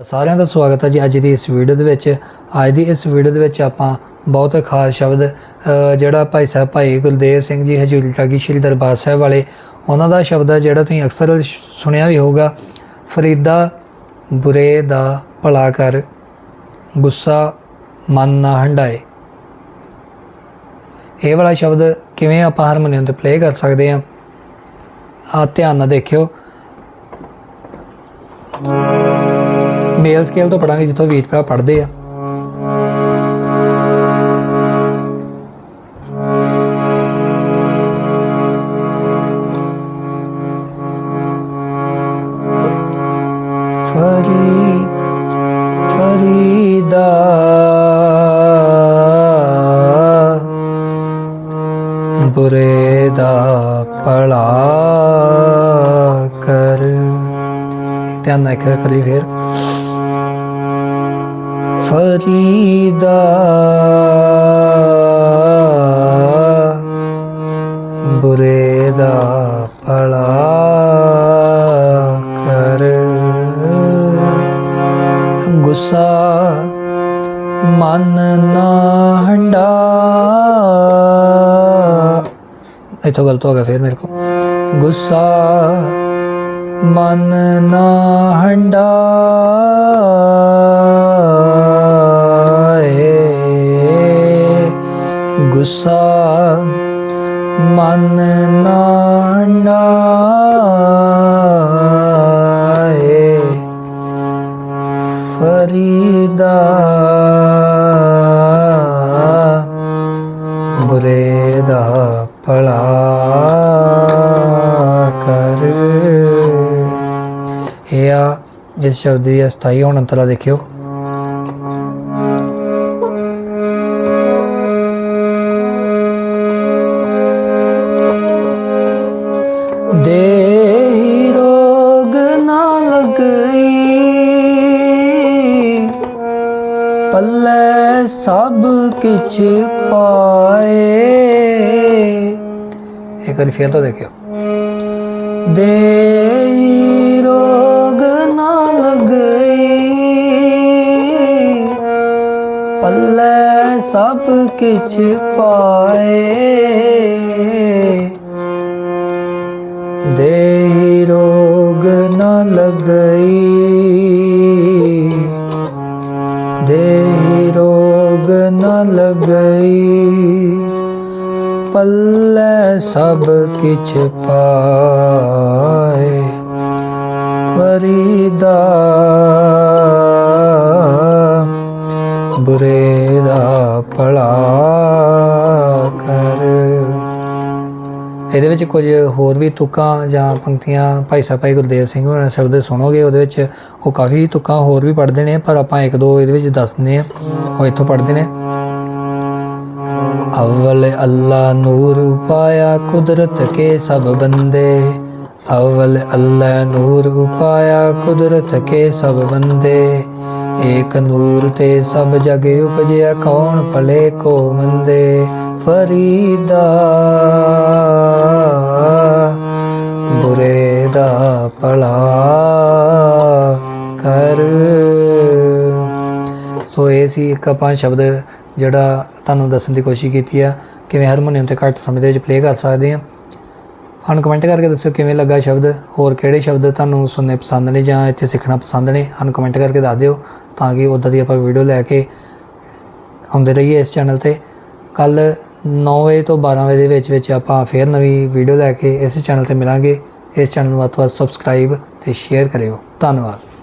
ਸਾਰਿਆਂ ਦਾ ਸਵਾਗਤ ਹੈ ਜੀ ਅੱਜ ਦੀ ਇਸ ਵੀਡੀਓ ਦੇ ਵਿੱਚ। ਅੱਜ ਦੀ ਇਸ ਵੀਡੀਓ ਦੇ ਵਿੱਚ ਆਪਾਂ ਬਹੁਤ ਖਾਸ ਸ਼ਬਦ ਜਿਹੜਾ ਭਾਈ ਸਾਹਿਬ, ਭਾਈ ਗੁਰਦੇਵ ਸਿੰਘ ਜੀ, ਹਜੂਰੀ ਟਾਗੀ ਸ਼੍ਰੀ ਦਰਬਾਰ ਸਾਹਿਬ ਵਾਲੇ, ਉਹਨਾਂ ਦਾ ਸ਼ਬਦ ਹੈ ਜਿਹੜਾ ਤੁਸੀਂ ਅਕਸਰ ਸੁਣਿਆ ਵੀ ਹੋਊਗਾ। ਫਰੀਦਾ ਬੁਰੇ ਦਾ ਭਲਾ ਕਰ, ਗੁੱਸਾ ਮਨ ਨਾ ਹੰਡਾਏ ਇਹ ਵਾਲਾ ਸ਼ਬਦ ਕਿਵੇਂ ਆਪਾਂ ਹਾਰਮੋਨੀਅਮ ਤੇ ਪਲੇ ਕਰ ਸਕਦੇ ਹਾਂ ਆ ਧਿਆਨ ਨਾਲ ਦੇਖਿਓ। ਮੇਲ ਸਕੇਲ ਤੋਂ ਪੜਾਂਗੇ ਜਿੱਥੋਂ ਵੀਰ ਭਰਾ ਪੜ੍ਹਦੇ ਆ। ਫਰੀਦ ਫਰੀਦਾ। ਬੁਰੇ ਦਾ ਭਲਾ ਕਰ। ਧਿਆਨ ਨਾਲ ਕਰੀ ਫੇਰ। ਫਰੀਦਾ। ਬੁਰੇ ਦਾ ਭਲਾ ਕਰ। ਗੁੱਸਾ ਮਨ ਨਾ ਹੰਡਾ। ਇਥੋਂ ਗਲਤ ਹੋ ਗਿਆ ਫੇਰ ਮੇਰੇ ਕੋ ਗੁੱਸਾ ਮਨ ਨਾ ਹੰਡਾ। ਗੁੱਸਾ ਮਨ ਨਾ ਹੰਡਾਏ ਫਰੀਦਾ ਬੁਰੇ ਦਾ ਭਲਾ ਕਰ। ਇਹ ਆ, ਇਸ ਸ਼ਬਦ ਦੀ ਅਸਥਾਈ ਹੁਣ ਅੰਤਰਾ ਦੇਖਿਓ। ਪੱਲੇ ਸਭ ਕਿਛ ਪਾਏ। ਇੱਕ ਵਾਰੀ ਫੇਰ ਤੋਂ ਦੇਖਿਓ। ਦੇ ਰੋਗ ਨਾ ਲਗਈ। ਪੱਲੇ ਸਭ ਕਿਛ ਪਾਏ। ਦੇ ਰੋਗ ਨਾ ਲਗਈ। ਦੇਹੀ ਰੋਗ ਨਾ ਲਗਈ। ਪੱਲੇ ਸਭ ਕਿਛ ਪਾਏ। ਫਰੀਦਾ ਬੁਰੇ ਦਾ ਭਲਾ ਕਰ। ਇਹਦੇ ਵਿੱਚ ਕੁਝ ਹੋਰ ਵੀ ਤੁਕਾਂ ਜਾਂ ਪੰਕਤੀਆਂ ਭਾਈ ਸਾਹਿਬ, ਭਾਈ ਗੁਰਦੇਵ ਸਿੰਘ ਹੋਣਾ ਸ਼ਬਦ ਸੁਣੋਗੇ, ਉਹਦੇ ਵਿੱਚ ਉਹ ਕਾਫੀ ਤੁਕਾਂ ਹੋਰ ਵੀ ਪੜ੍ਹਦੇ ਨੇ, ਪਰ ਆਪਾਂ ਇੱਕ ਦੋ ਇਹਦੇ ਵਿੱਚ ਦੱਸਦੇ ਆ ਉਹ ਇੱਥੋਂ ਪੜ੍ਹਦੇ ਨੇ। ਅਵਲ ਅੱਲਾ ਨੂਰ ਪਾਇਆ ਕੁਦਰਤ ਕੇ ਸਭ ਬੰਦੇ। ਅਵਲ ਅੱਲਾ ਨੂਰ ਪਾਇਆ ਕੁਦਰਤ ਕੇ ਸਭ ਬੰਦੇ। ਏਕ ਨੂਰ ਤੇ ਸਭ ਜਗ ਉਪਜਿਆ ਕੌਣ ਭਲੇ ਕੋ ਮੰਦੇ। ਫਰੀਦਾ ਭਲਾ ਕਰ। ਸੋ ਇਹ ਸੀ ਇੱਕ ਆਪਾਂ ਸ਼ਬਦ ਜਿਹੜਾ ਤੁਹਾਨੂੰ ਦੱਸਣ ਦੀ ਕੋਸ਼ਿਸ਼ ਕੀਤੀ ਆ, ਕਿਵੇਂ ਹਾਰਮੋਨੀਅਮ ਤੇ ਘੱਟ ਸਮੇਂ ਦੇ ਵਿੱਚ ਪਲੇ ਕਰ ਸਕਦੇ ਆ। ਸਾਨੂੰ ਕਮੈਂਟ ਕਰਕੇ ਦੱਸਿਓ ਕਿਵੇਂ ਲੱਗਾ ਸ਼ਬਦ, ਹੋਰ ਕਿਹੜੇ ਸ਼ਬਦ ਤੁਹਾਨੂੰ ਸੁਣਨੇ ਪਸੰਦ ਨੇ ਜਾਂ ਇੱਥੇ ਸਿੱਖਣਾ ਪਸੰਦ ਨੇ, ਸਾਨੂੰ ਕਮੈਂਟ ਕਰਕੇ ਦੱਸ ਦਿਓ ਤਾਂ ਕਿ ਉਦਾਂ ਦੀ ਆਪਾਂ ਵੀਡੀਓ ਲੈ ਕੇ ਆਉਂਦੇ ਰਹੀਏ ਇਸ ਚੈਨਲ ਤੇ। ਕੱਲ 9 ਵਜੇ ਤੋਂ 12 ਵਜੇ ਦੇ ਵਿੱਚ ਵਿੱਚ ਆਪਾਂ ਫੇਰ ਨਵੀਂ ਵੀਡੀਓ ਲੈ ਕੇ ਇਸ ਚੈਨਲ ਤੇ ਮਿਲਾਂਗੇ। ਇਸ ਚੈਨਲ ਨੂੰ ਵੱਧ ਤੋਂ ਵੱਧ ਸਬਸਕ੍ਰਾਈਬ ਤੇ ਸ਼ੇਅਰ ਕਰਿਓ। ਧੰਨਵਾਦ।